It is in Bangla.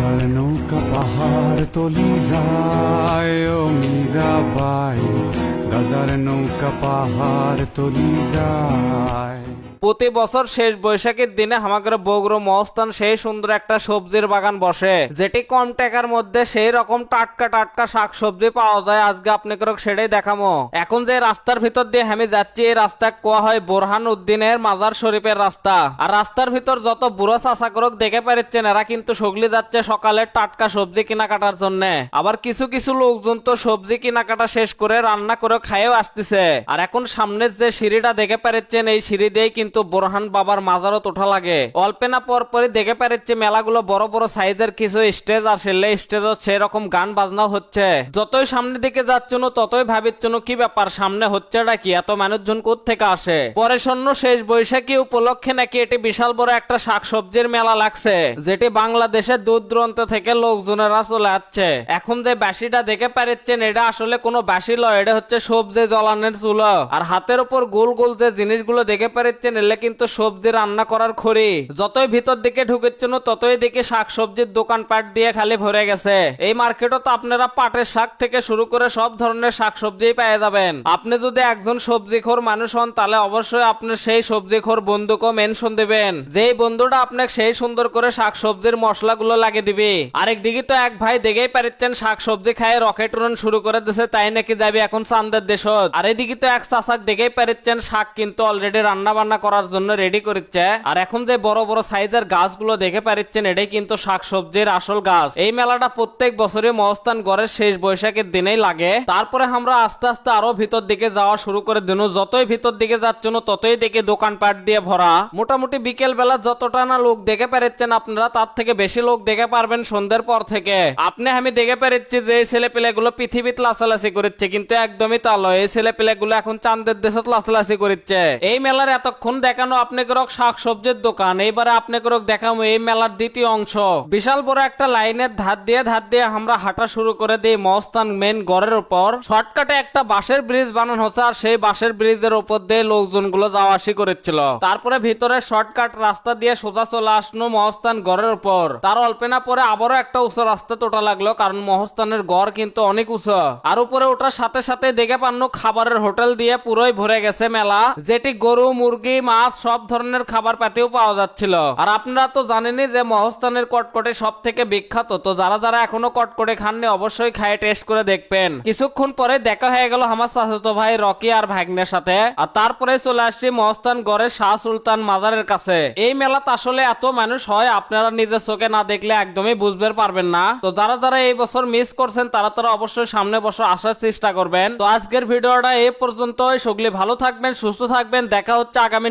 গাজার নৌকা পাহাড় তলি যায় ও মীরাবাই। গাজার নৌকা পাহাড় তলি যায়। প্রতি বছর শেষ বৈশাখের দিনে আমাদের বগুড়ো মহস্থান সেই সুন্দর একটা সবজির বাগান বসে। যেটি কম টাকার মধ্যে সেই রকম টাটকা টাটকা শাক সবজি পাওয়া যায়, আজকে আপনাকে সেটাই দেখামো। এখন যে রাস্তার ভিতর দিয়ে আমি যাচ্ছি, এই রাস্তা কোয়া হয় বোরহান উদ্দিনের মাজার শরীফের রাস্তা। আর রাস্তার ভিতর যত বুড়ো চাষা করক দেখে পারিচ্ছেন, এরা কিন্তু সগলি যাচ্ছে সকালে টাটকা সবজি কেনাকাটার জন্য। আবার কিছু কিছু লোকজন তো সবজি কেনাকাটা শেষ করে রান্না করে খাইয়েও আসতেছে। আর এখন সামনের যে সিঁড়িটা দেখে পারিচ্ছেন, এই সিঁড়ি দিয়েই কিন্তু বোরহান বাবার মাজারও তোঠা লাগে। অল্পে না পর পরই দেখে পারিচ্ছে মেলাগুলো বড় বড় সাইজের কিছু স্টেজ আর সেলে স্টেজও সেরকম গান বাজনাও হচ্ছে। যতই সামনের দিকে যাচ্ছন, ততই ভাবিচ্ছন, কি ব্যাপার, সামনে হচ্ছেটা কি? এত মানুষজন থেকে আসে? পরে শূন্য শেষ বৈশাখী উপলক্ষে নাকি এটি বিশাল বড় একটা শাকসবজির মেলা লাগছে, যেটি বাংলাদেশের দূর দূরান্ত থেকে লোকজনেরা চলে আসছে। এখন যে বাসিটা দেখে পারিচ্ছেন, এটা আসলে কোনো বাসি লয়, এটা হচ্ছে সবজি জ্বলানোর চুলো। আর হাতের উপর গোল গোল যে জিনিসগুলো দেখে পারিচ্ছেন এলে কিন্তু সবজি রান্না করার খড়ি। যতই ভিতর দিকে ঢুকেছেন ততই দেখে শাক সবজির দোকান পাট দিয়ে খালি ভরে গেছে। এই মার্কেটও তো আপনারা পাটের শাক থেকে শুরু করে সব ধরনের শাক সবজি পেয়ে যাবেন। আপনি যদি একজন সবজিখোর মানুষ হন, তাহলে অবশ্যই আপনি সেই সবজিখোর বন্ধুকেও মেনশন দিবেন। যেই বন্ধুটা আপনাকে সেই সুন্দর করে শাক সবজির মশলাগুলো লাগিয়ে দিবে। আরেক দিকে তো এক ভাই দেখেই পারিচ্ছেন শাক সবজি খায় রকেট উড়ন শুরু করে দিছে, তাই নাকি যাবে এখন চান্দের দেশত। আর এদিকে তো এক চাষাক দেখেই পারিচ্ছেন শাক কিন্তু অলরেডি রান্না বান্না করার জন্য রেডি করেছে। আর এখন যে বড় বড় সাইজের গাছগুলো দেখে পারিচ্ছেন, এটাই কিন্তু শাক সবজির আসল গাছ। এই মেলাটা প্রত্যেক বছরই মহস্থান গড়ের শেষ বৈশাখের দিনেই লাগে। তারপরে আমরা আস্তে আস্তে আরও ভিতর দিকে যাওয়া শুরু করে দিন। যতই ভিতর দিকে যাচ্ছেন, ততই দেখে দোকানপাট দিয়ে ভরা। মোটামুটি বিকেল বেলা যতটা না লোক দেখে পারিচ্ছেন আপনারা, তার থেকে বেশি লোক দেখে পারবেন সন্ধ্যের পর থেকে। আপনি, আমি দেখে পারিচ্ছি যে এই ছেলে পেলেগুলো পৃথিবীতে লাচালাচি করছে কিন্তু একদমই তা এই ছেলে পেলেগুলো এখন চান্দের দেশত লাচালাচি করছে এই মেলার এতক্ষণ দেখানো আপনাকে শাক সবজির দোকান। এইবারে আপনাকে রক দেখাবো এই মেলার দ্বিতীয় অংশ। বিশাল বড় একটা লাইনের ধার দিয়ে ধার দিয়ে আমরা হাঁটা শুরু করে দিই মহস্থান মেন গড়ের উপর। শর্টকাটে একটা বাঁশের ব্রিজ বানানো হচ্ছে আর সেই বাঁশের ব্রিজের উপর দিয়ে লোকজনগুলো যাওয়া আসি করেছিল। তারপরে ভিতরে শর্টকাট রাস্তা দিয়ে সোজা চলে আসলো মহস্থান গড়ের উপর। তার অল্পে না পরে আবারও একটা উঁচু রাস্তা তোটা লাগল কারণ মহস্থানের গড় কিন্তু অনেক উঁচু। আর উপরে ওঠার সাথে সাথে দেখে পান্ন খাবারের হোটেল দিয়ে পুরোই ভরে গেছে মেলা। যেটি গরু, মুরগি মাছ সব ধরনের খাবার পাতেও পাওয়া যাচ্ছিল। আর আপনারা তো জানেনই যে মহস্থানের কটকটে সব থেকে বিখ্যাত। তো যারা যারা এখনও কটকটে খাননি, অবশ্যই খায় টেস্ট করে দেখবেন। কিছুক্ষণ পরে দেখা হয়ে গেল আমার চাচাতো ভাই রকি আর ভাগ্নের সাথে। আর তারপরে চলে আসছি মহস্থান গড়ের শাহ সুলতান মাজারের কাছে। এই মেলাতে আসলে এত মানুষ হয়, আপনারা নিজের চোখে না দেখলে একদমই বুঝতে পারবেন না। তো যারা যারা এই বছর মিস করছেন, তারা তারা অবশ্যই সামনে বছর আসার চেষ্টা করবেন। তো আজকের ভিডিওটা এই পর্যন্তই। সগলি ভালো থাকবেন, সুস্থ থাকবেন। দেখা হচ্ছে আগামী